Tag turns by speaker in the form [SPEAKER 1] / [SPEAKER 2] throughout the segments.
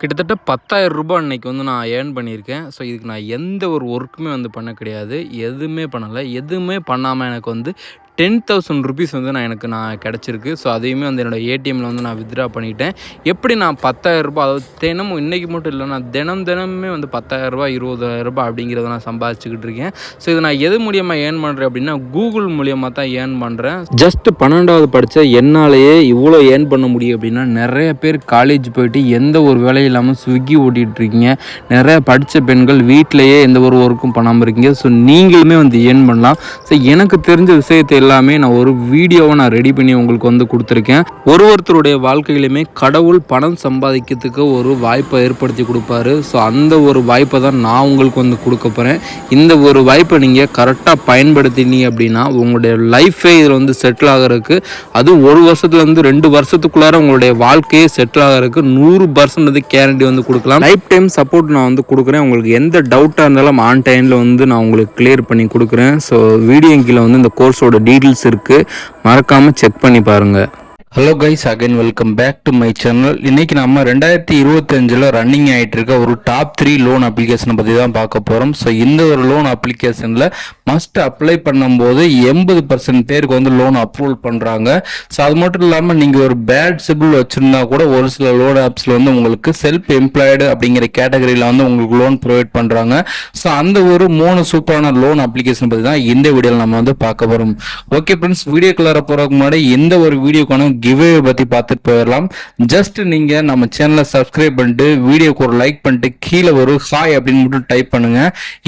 [SPEAKER 1] கிட்டத்தட்ட பத்தாயிரம் ரூபாய் அன்னைக்கு வந்து நான் ஏர்ன் பண்ணியிருக்கேன். ஸோ இதுக்கு நான் எந்த ஒரு ஒர்க்குமே வந்து பண்ண கிடையாது. எதுவுமே பண்ணலை. எதுவுமே பண்ணாமல் எனக்கு வந்து டென் தௌசண்ட் ருபீஸ் வந்து நான் எனக்கு நான் கிடச்சிருக்கு. ஸோ அதையுமே வந்து என்னோடய ஏடிஎம்மில் வந்து நான் வித்ட்ரா பண்ணிட்டேன். எப்படி நான் பத்தாயிரம் ரூபாய் அதாவது தினமும் இன்றைக்கி மட்டும் இல்லை நான் தினம் தினமுமே வந்து பத்தாயிரம் ரூபாய் இருபதாயிரம் ரூபாய் அப்படிங்கிறத நான் சம்பாதிச்சுக்கிட்டு இருக்கேன். ஸோ இதை நான் எது மூலியமாக ஏர்ன் பண்ணுறேன் அப்படின்னா கூகுள் மூலியமாக தான் ஏர்ன் பண்ணுறேன் ஜஸ்ட் பன்னெண்டாவது படித்த என்னாலேயே இவ்வளோ ஏர்ன் பண்ண முடியும் அப்படின்னா நிறைய பேர் காலேஜ் போயிட்டு எந்த ஒரு வேலையும் இல்லாமல் ஸ்விக்கி ஓட்டிகிட்டு இருக்கீங்க நிறைய படித்த பெண்கள் வீட்டிலேயே எந்த ஒரு ஒர்க்கும் பண்ணாமல் இருக்கீங்க. ஸோ நீங்களுமே வந்து ஏர்ன் பண்ணலாம். ஸோ எனக்கு தெரிஞ்ச விஷயத்தை எல்லாமே நான் ஒரு வீடியோவை நான் ரெடி பண்ணி உங்களுக்கு வந்து கொடுத்துருக்கேன். ஒரு ஒருத்தருடைய வாழ்க்கையிலுமே கடவுள் பணம் சம்பாதிக்கிறதுக்கு ஒரு வாய்ப்பை ஏற்படுத்தி கொடுப்பாரு. ஸோ அந்த ஒரு வாய்ப்பை தான் நான் உங்களுக்கு வந்து கொடுக்க போகிறேன் இந்த ஒரு வாய்ப்பை நீங்கள் கரெக்டாக பயன்படுத்தினீங்க அப்படின்னா உங்களுடைய லைஃபே இதில் வந்து செட்டில் ஆகிறதுக்கு அதுவும் ஒரு வருஷத்துலேருந்து ரெண்டு வருஷத்துக்குள்ளார உங்களுடைய வாழ்க்கையே செட்டில் ஆகிறதுக்கு நூறு பர்சன்ட் வந்து கேரண்டி வந்து கொடுக்கலாம். லைஃப் டைம் சப்போர்ட் நான் வந்து கொடுக்குறேன். உங்களுக்கு எந்த டவுட்டாக இருந்தாலும் ஆன் டைமில் வந்து நான் உங்களுக்கு கிளியர் பண்ணி கொடுக்குறேன். ஸோ வீடியோ கீழே வந்து இந்த கோர்ஸோட டீட்டெயில்ஸ் இருக்குது மறக்காமல் செக் பண்ணி பாருங்கள் hello guys again welcome back to my channel இன்னைக்கு நம்ம ரெண்டாயிரத்தி இருபத்தஞ்சில் ரன்னிங் ஆகிட்டு இருக்க ஒரு டாப் த்ரீ லோன் அப்ளிகேஷனை பற்றி தான் பார்க்க போகிறோம் ஸோ இந்த ஒரு லோன் அப்ளிகேஷனில் மஸ்ட் அப்ளை பண்ணும்போது எண்பது பர்சன்ட் பேருக்கு வந்து லோன் அப்ரூவல் பண்ணுறாங்க ஸோ அது மட்டும் இல்லாமல் நீங்கள் ஒரு பேட் சிபில் வச்சுருந்தா கூட ஒரு சில லோன் ஆப்ஸில் வந்து உங்களுக்கு செல்ஃப் எம்ப்ளாய்டு அப்படிங்கிற கேட்டகரியில் வந்து உங்களுக்கு லோன் ப்ரொவைட் பண்ணுறாங்க ஸோ அந்த ஒரு மூணு சூப்பரான லோன் அப்ளிகேஷன் பற்றி தான் இந்த வீடியோவில் நம்ம வந்து பார்க்க போகிறோம் ஓகே ஃப்ரெண்ட்ஸ் வீடியோக்குள்ளார போகிறதுக்கு முன்னாடி எந்த ஒரு வீடியோக்கான கிவ்வே பற்றி பார்த்துட்டு போயிடலாம். ஜஸ்ட் நீங்கள் நம்ம சேனலை சப்ஸ்கிரைப் பண்ணிட்டு வீடியோக்கு ஒரு லைக் பண்ணிட்டு கீழே ஒரு ஹாய் அப்படின்னு மட்டும் டைப் பண்ணுங்க.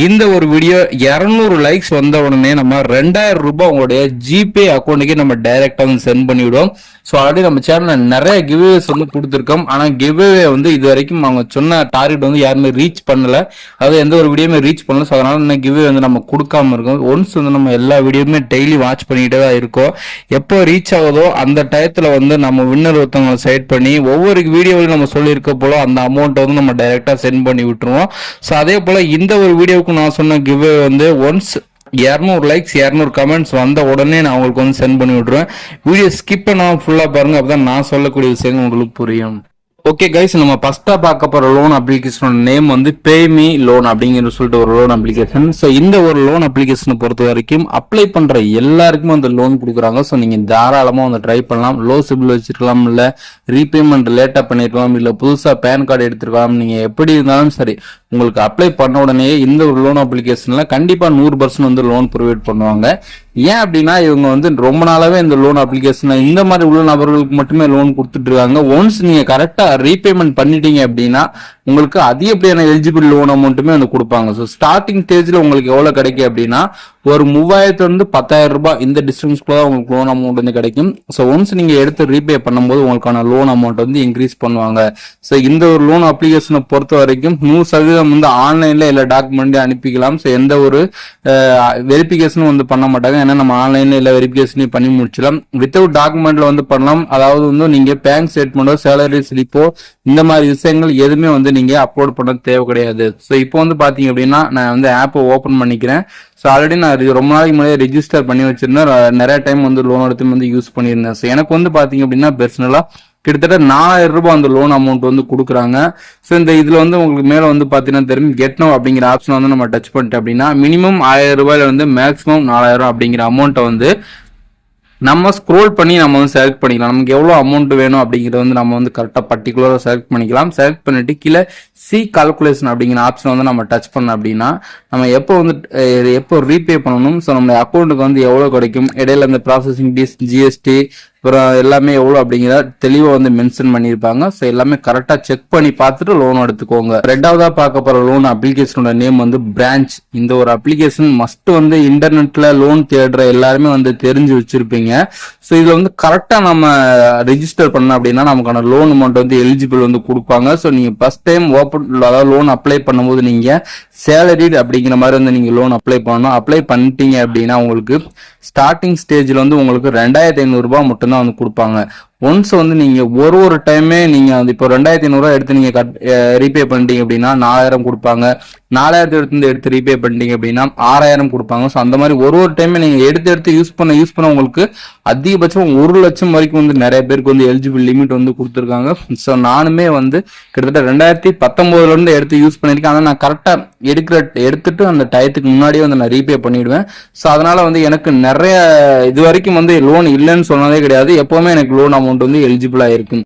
[SPEAKER 1] இந்த ஒரு வீடியோ இரநூறு லைக்ஸ் வந்த உடனே நம்ம ரெண்டாயிரம் ரூபாய் உங்களுடைய ஜிபே அக்கௌண்ட்டுக்கே நம்ம டைரெக்டாக வந்து சென்ட் பண்ணிவிடுவோம் ஸோ ஆல்ரெடி நம்ம சேனலில் நிறைய கிவ்வேஸ் வந்து கொடுத்துருக்கோம். ஆனால் கிவ்வே வந்து இது வரைக்கும் அவங்க சொன்ன டார்கெட் வந்து யாருமே ரீச் பண்ணல. அதாவது எந்த ஒரு வீடியோமே ரீச் பண்ணல. ஸோ அதனால இன்னும் கிவ்வே வந்து நம்ம கொடுக்காம இருக்கோம். ஒன்ஸ் வந்து நம்ம எல்லா வீடியோமே டெய்லி வாட்ச் பண்ணிக்கிட்டே தான் இருக்கோம். எப்போ ரீச் ஆகுதோ அந்த டயத்தில் வந்து நம்ம வின்னர் ஒருத்தவங்களை செலக்ட் பண்ணி ஒவ்வொரு வீடியோவிலும் நம்ம சொல்லியிருக்க போல அந்த அமௌண்ட்டை வந்து நம்ம டைரெக்டாக சென்ட் பண்ணி விட்டுருவோம். ஸோ அதே போல் இந்த ஒரு வீடியோவுக்கு நான் சொன்ன கிவ்வே வந்து ஒன்ஸ் இரநூறு லைக்ஸ் இரநூறு கமெண்ட்ஸ் வந்த உடனே நான் உங்களுக்கு வந்து சென்ட் பண்ணி விட்ருவேன் வீடியோ ஸ்கிப் பண்ணாமல் ஃபுல்லாக பாருங்கள் அப்போ தான் நான் சொல்லக்கூடிய விஷயங்கள் உங்களுக்கு புரியும். ஓகே கைஸ் நம்ம ஃபர்ஸ்டா பார்க்க போற லோன் அப்ளிகேஷனோட நேம் வந்து பேமி லோன் அப்படிங்கிற சொல்லிட்டு ஒரு லோன் அப்ளிகேஷன் ஸோ இந்த ஒரு லோன் அப்ளிகேஷனை பொறுத்த வரைக்கும் அப்ளை பண்ற எல்லாருக்குமே அந்த லோன் கொடுக்குறாங்க. ஸோ நீங்க தாராளமா வந்து ட்ரை பண்ணலாம். லோ சிபில் வச்சிருக்கலாம் இல்ல ரீபேமெண்ட் லேட்டா பண்ணிருக்கலாம் இல்ல புதுசா பேன் கார்டு எடுத்துருக்கலாம். நீங்க எப்படி இருந்தாலும் சரி உங்களுக்கு அப்ளை பண்ண உடனே இந்த ஒரு லோன் அப்ளிகேஷன்ல கண்டிப்பா நூறு பர்சன்ட் வந்து லோன் ப்ரொவைட் பண்ணுவாங்க. ஏன் அப்படின்னா இவங்க வந்து ரொம்ப நாளாவே இந்த லோன் அப்ளிகேஷன் இந்த மாதிரி உள்ள நபர்களுக்கு மட்டுமே லோன் கொடுத்துட்டு இருக்காங்க ஒன்ஸ் நீங்க கரெக்டா ரீபேமெண்ட் பண்ணிட்டீங்க அப்படின்னா உங்களுக்கு அதிகப்படியான எலிஜிபிள் லோன் அமௌண்ட்டுமே வந்து கொடுப்பாங்க. ஸோ ஸ்டார்டிங் ஸ்டேஜ்ல உங்களுக்கு எவ்வளவு கிடைக்கும் அப்படின்னா ஒரு மூவாயிரத்துல இருந்து பத்தாயிரம் ரூபாய் இந்த டிஸ்டன்ஸ்க்குள்ள தான் உங்களுக்கு லோன் அமௌண்ட் வந்து கிடைக்கும். ஸோ ஒன்ஸ் நீங்க எடுத்து ரீபே பண்ணும்போது உங்களுக்கான லோன் அமௌண்ட் வந்து இன்க்ரீஸ் பண்ணுவாங்க. ஸோ இந்த ஒரு லோன் அப்ளிகேஷனை பொறுத்த வரைக்கும் நூறு சதவீதம் வந்து ஆன்லைன்ல எல்லா டாக்குமெண்ட் அனுப்பிக்கலாம். ஸோ எந்த ஒரு வெரிஃபிகேஷனும் வந்து பண்ண மாட்டாங்க. ஏன்னா நம்ம ஆன்லைன்ல எல்லா வெரிஃபிகேஷனையும் பண்ணி முடிச்சிடலாம். வித்தவுட் டாக்குமெண்ட்ல வந்து பண்ணலாம். அதாவது வந்து நீங்க பேங்க் ஸ்டேட்மெண்ட்டோ சேலரி ஸ்லிப்போ இந்த மாதிரி விஷயங்கள் எதுவுமே வந்து நீங்க அப்லோட் பண்ண தேவை கிடையாது. ஸோ இப்போ வந்து பாத்தீங்க அப்படின்னா நான் வந்து ஆப்பை ஓப்பன் பண்ணிக்கிறேன். ஸோ ஆல்ரெடி நான் ரொம்ப நாளைக்கு முன்னாடி ரெஜிஸ்டர் பண்ணி வச்சிருந்தேன். நிறைய டைம் வந்து லோன் எடுத்து வந்து யூஸ் பண்ணியிருந்தேன். ஸோ எனக்கு வந்து பாத்தீங்க அப்படின்னா பர்சனலாக கிட்டத்தட்ட நாலாயிரம் ரூபாய் அந்த லோன் அமௌண்ட் வந்து கொடுக்குறாங்க. ஸோ இந்த இதில் வந்து உங்களுக்கு மேலே வந்து பார்த்தீங்கன்னா தெரியும் கெட் நோ அப்படிங்கிற ஆப்ஷன் வந்து நம்ம டச் பண்ணிட்டோம் அப்படின்னா மினிமம் ஆயிரம் ரூபாயில வந்து மேக்ஸிமம் நாலாயிரம் அப்படிங்கிற அமௌண்ட்டை வந்து நம்ம ஸ்க்ரோல் பண்ணி நம்ம வந்து செலக்ட் பண்ணிக்கலாம். நமக்கு எவ்வளோ அமௌண்ட் வேணும் அப்படிங்கிறத வந்து நம்ம வந்து கரெக்டாக பர்டிகுலராக செலக்ட் பண்ணிக்கலாம். செலக்ட் பண்ணிட்டு கீழே சி கால்குலேஷன் அப்படிங்கிற ஆப்ஷன் வந்து நம்ம டச் பண்ணோம் அப்படின்னா நம்ம எப்போ வந்து எப்போ ரீபே பண்ணணும்? ஸோ நம்மளுடைய அக்கௌண்ட்டுக்கு வந்து எவ்வளோ கிடைக்கும்? இடையில இந்த ப்ராசஸிங் டீஸ் ஜிஎஸ்டி அப்புறம் எல்லாமே எவ்வளோ அப்படிங்கிறத தெளிவாக வந்து மென்ஷன் பண்ணியிருப்பாங்க. ஸோ எல்லாமே கரெக்டாக செக் பண்ணி பார்த்துட்டு லோன் எடுத்துக்கோங்க. ரெண்டாவதா பார்க்க போகிற லோன் அப்ளிகேஷனோட நேம் வந்து பிரான்ச் இந்த ஒரு அப்ளிகேஷன் மஸ்ட் வந்து இன்டர்நெட்டில் லோன் தேடுற எல்லாருமே வந்து தெரிஞ்சு வச்சுருப்பீங்க. ஸோ இதில் வந்து கரெக்டாக நம்ம ரிஜிஸ்டர் பண்ணோம் அப்படின்னா நமக்கான லோன் அமௌண்ட் வந்து எலிஜிபிள் வந்து கொடுப்பாங்க. ஸோ நீங்கள் ஃபஸ்ட் டைம் ஓப்பன் அதாவது லோன் அப்ளை பண்ணும்போது நீங்கள் சேலரிடு அப்படிங்கிற மாதிரி வந்து நீங்கள் லோன் அப்ளை பண்ணணும். அப்ளை பண்ணிட்டீங்க அப்படின்னா உங்களுக்கு ஸ்டார்டிங் ஸ்டேஜில் வந்து உங்களுக்கு ரெண்டாயிரத்தி ஐநூறுரூபா மட்டும்தான் வந்து கொடுப்பாங்க. ஒன்ஸ் வந்து நீங்கள் ஒரு ஒரு டைமே நீங்கள் வந்து இப்போ ரெண்டாயிரத்தி ஐநூறுரூவா எடுத்து நீங்கள் கட் ரீபே பண்ணிட்டீங்க அப்படின்னா நாலாயிரம் கொடுப்பாங்க. நாலாயிரத்தி எடுத்து எடுத்து ரீபே பண்ணிட்டீங்க அப்படின்னா ஆறாயிரம் கொடுப்பாங்க. ஸோ அந்த மாதிரி ஒரு ஒரு டைமே நீங்கள் எடுத்து எடுத்து யூஸ் பண்ண யூஸ் பண்ண உங்களுக்கு அதிகபட்சம் ஒரு லட்சம் வரைக்கும் வந்து நிறைய பேருக்கு வந்து எலிஜிபிள் லிமிட் வந்து கொடுத்துருக்காங்க. ஸோ நானுமே வந்து கிட்டத்தட்ட ரெண்டாயிரத்தி பத்தொம்போதுலேருந்து எடுத்து யூஸ் பண்ணியிருக்கேன். ஆனால் நான் கரெக்டாக எடுக்கிற எடுத்துட்டு அந்த டயத்துக்கு முன்னாடியே வந்து நான் ரீபே பண்ணிடுவேன். ஸோ அதனால் வந்து எனக்கு நிறைய இது வரைக்கும் வந்து லோன் இல்லைன்னு சொன்னதே கிடையாது. எப்போவுமே எனக்கு லோன் அமௌண்ட் வந்து எலிஜிபிளாக இருக்கும்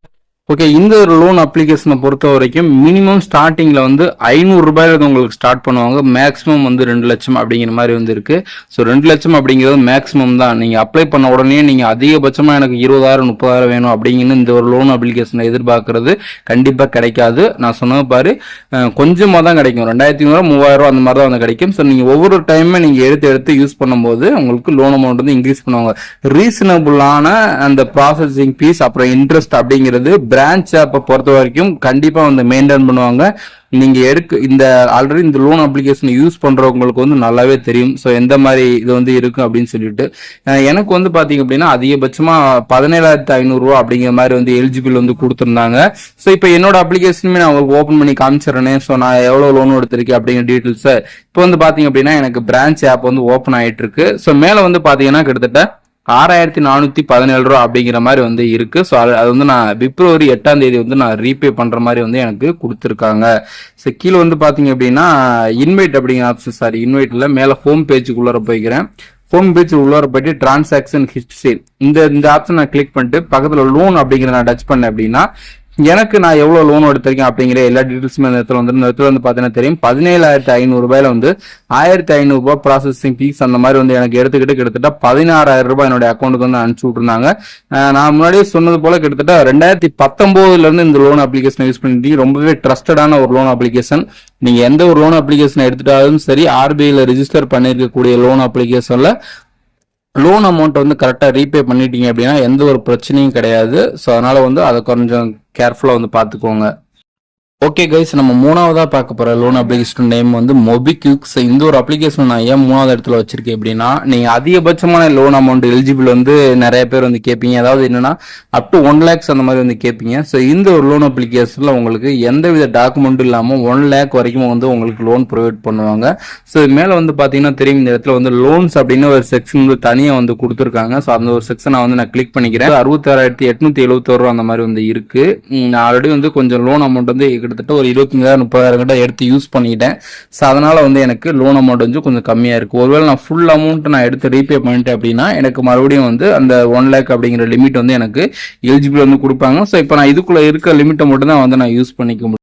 [SPEAKER 1] ஓகே இந்த ஒரு லோன் அப்ளிகேஷனை பொறுத்த வரைக்கும் மினிமம் ஸ்டார்டிங்கில் வந்து ஐநூறு ரூபாயில இருந்து உங்களுக்கு ஸ்டார்ட் பண்ணுவாங்க. மேக்ஸிமம் வந்து ரெண்டு லட்சம் அப்படிங்கிற மாதிரி வந்து இருக்கு. ஸோ ரெண்டு லட்சம் அப்படிங்கிறது மேக்ஸிமம் தான். நீங்கள் அப்ளை பண்ண உடனே நீங்கள் அதிகபட்சமாக எனக்கு இருபதாயிரம் முப்பதாயிரம் வேணும் அப்படிங்கன்னு இந்த ஒரு லோன் அப்ளிகேஷனை எதிர்பார்க்கறது கண்டிப்பாக கிடைக்காது. நான் சொன்னது பாரு கொஞ்சமாக தான் கிடைக்கும். ரெண்டாயிரத்தி ஐநூறு மூவாயிரம் அந்த மாதிரி தான் வந்து கிடைக்கும். ஸோ நீங்கள் ஒவ்வொரு டைமே நீங்கள் எடுத்து எடுத்து யூஸ் பண்ணும்போது உங்களுக்கு லோன் அமௌண்ட் வந்து இன்க்ரீஸ் பண்ணுவாங்க. ரீசனபுளான அந்த ப்ராசஸிங் ஃபீஸ் அப்புறம் இன்ட்ரெஸ்ட் அப்படிங்கிறது பிரான்ச் ஆப்பை பொறுத்த வரைக்கும் கண்டிப்பாக வந்து மெயின்டைன் பண்ணுவாங்க. நீங்கள் எடுக்க இந்த ஆல்ரெடி இந்த லோன் அப்ளிகேஷன் யூஸ் பண்ணுறவங்களுக்கு வந்து நல்லாவே தெரியும். ஸோ எந்த மாதிரி இது வந்து இருக்கும் அப்படின்னு சொல்லிட்டு. எனக்கு வந்து பார்த்தீங்க அப்படின்னா அதிகபட்சமாக பதினேழாயிரத்து ஐநூறுரூவா அப்படிங்கிற மாதிரி வந்து எலிஜிபிள் வந்து கொடுத்துருந்தாங்க. ஸோ இப்போ என்னோட அப்ளிகேஷனுமே நான் உங்களுக்கு ஓப்பன் பண்ணி காமிச்சிடறேனே. ஸோ நான் எவ்வளோ லோன் எடுத்திருக்கேன் அப்படிங்கிற டீட்டெயில்ஸை இப்போ வந்து பார்த்தீங்க அப்படின்னா எனக்கு பிரான்ச் ஆப் வந்து ஓப்பன் ஆகிட்டு இருக்கு ஸோ மேலே வந்து பார்த்தீங்கன்னா கிட்டத்தட்ட ஆறாயிரத்தி நானூற்றி பதினேழு ரூபா அப்படிங்கிற மாதிரி வந்து இருக்கு. ஸோ அது அது வந்து நான் பிப்ரவரி எட்டாம் தேதி வந்து நான் ரீபே பண்ணுற மாதிரி வந்து எனக்கு கொடுத்துருக்காங்க. ஸோ கீழே வந்து பார்த்தீங்க அப்படின்னா இன்வைட் அப்படிங்கிற ஆப்ஷன் சாரி இன்வைட்டில் மேலே ஹோம் பேஜுக்குள்ளார போய்க்கிறேன். ஹோம் பேஜ் உள்ளார போயிட்டு டிரான்சாக்ஷன் ஹிஸ்டரி இந்த இந்த ஆப்ஷன் நான் கிளிக் பண்ணிட்டு பக்கத்தில் லோன் அப்படிங்கிற நான் டச் பண்ணேன் அப்படின்னா எனக்கு நான் எவ்வளவு லோன் எடுத்திருக்கேன் அப்படிங்கிற எல்லா டீட்டெயில்ஸுமே இந்த இடத்துல வந்து இந்த இடத்துல வந்து பாத்தீங்கன்னா தெரியும். பதினேழாயிரத்தி ஐநூறு ரூபாயில வந்து ஆயிரத்தி ஐநூறு ரூபாய் ப்ராசஸிங் ஃபீஸ் அந்த மாதிரி வந்து எனக்கு எடுத்துக்கிட்டு கிட்டத்தட்ட பதினாறாயிரம் ரூபாய் என்னுடைய அக்கௌண்ட்டுக்கு வந்து அனுப்பிச்சு விட்டுருந்தாங்க. நான் முன்னாடியே சொன்னது போல கிட்டத்தட்ட ரெண்டாயிரத்தி பத்தொன்பதுல இருந்து இந்த லோன் அப்ளிகேஷன் யூஸ் பண்ணிட்டு ரொம்பவே ட்ரஸ்டடான ஒரு லோன் அப்ளிகேஷன் நீங்க எந்த ஒரு லோன் அப்ளிகேஷன் எடுத்துட்டாலும் சரி ஆர்பிஐல ரிஜிஸ்டர் பண்ணிருக்கக்கூடிய லோன் அப்ளிகேஷன்ல லோன் அமௌண்ட் வந்து கரெக்டாக ரீபே பண்ணிட்டீங்க அப்படின்னா எந்த ஒரு பிரச்சனையும் கிடையாது. ஸோ அதனால் வந்து அதை கொஞ்சம் கேர்ஃபுல்லாக வந்து பார்த்துக்கோங்க. ஓகே கைஸ் நம்ம மூணாவதாக பார்க்க போகிற லோன் அப்ளிகேஷன் நேம் வந்து மொபிக்யூக்ஸ் இந்த ஒரு அப்ளிகேஷன் நான் ஏன் மூணாவது இடத்துல வச்சிருக்கேன் அப்படின்னா நீங்கள் அதிகபட்சமான லோன் அமௌண்ட் எலிஜிபிள் வந்து நிறைய பேர் வந்து கேட்பீங்க. அதாவது என்னன்னா அப் டு ஒன் லேக்ஸ் அந்த மாதிரி வந்து கேட்பீங்க. ஸோ இந்த ஒரு லோன் அப்ளிகேஷனில் உங்களுக்கு எந்த வித டாக்குமெண்ட்டும் இல்லாமல் ஒன் லேக் வரைக்கும் வந்து உங்களுக்கு லோன் ப்ரொவைட் பண்ணுவாங்க. ஸோ இது மேலே வந்து பார்த்தீங்கன்னா தெரியும் இந்த இடத்துல வந்து லோன்ஸ் அப்படின்னு ஒரு செக்ஷன் வந்து தனியாக வந்து கொடுத்துருக்காங்க. ஸோ அந்த ஒரு செக்ஷனை வந்து நான் கிளிக் பண்ணிக்கிறேன். அறுபத்தாறாயிரத்தி எட்நூத்தி எழுபத்தோரு அந்த மாதிரி வந்து இருக்குது ஆல்ரெடி வந்து கொஞ்சம் லோன் அமௌண்ட் வந்து கிட்டத்தட்ட ஒரு இருபத்தஞ்சாயிரம் முப்பதாயிரம் கிட்ட எடுத்து யூஸ் பண்ணிட்டேன். ஸோ அதனால் வந்து எனக்கு லோன் அமௌண்ட் வந்து கொஞ்சம் கம்மியாக இருக்குது ஒருவேளை நான் ஃபுல் அமௌண்ட் நான் எடுத்து ரீபே பண்ணிட்டேன் அப்படின்னா எனக்கு மறுபடியும் வந்து அந்த ஒன் லேக் அப்படிங்கிற லிமிட் வந்து எனக்கு எலிஜிபிள் வந்து கொடுப்பாங்க. ஸோ இப்போ நான் இதுக்குள்ளே இருக்க லிமிட்டை மட்டும் தான் வந்து நான் யூஸ் பண்ணிக்க முடியும்.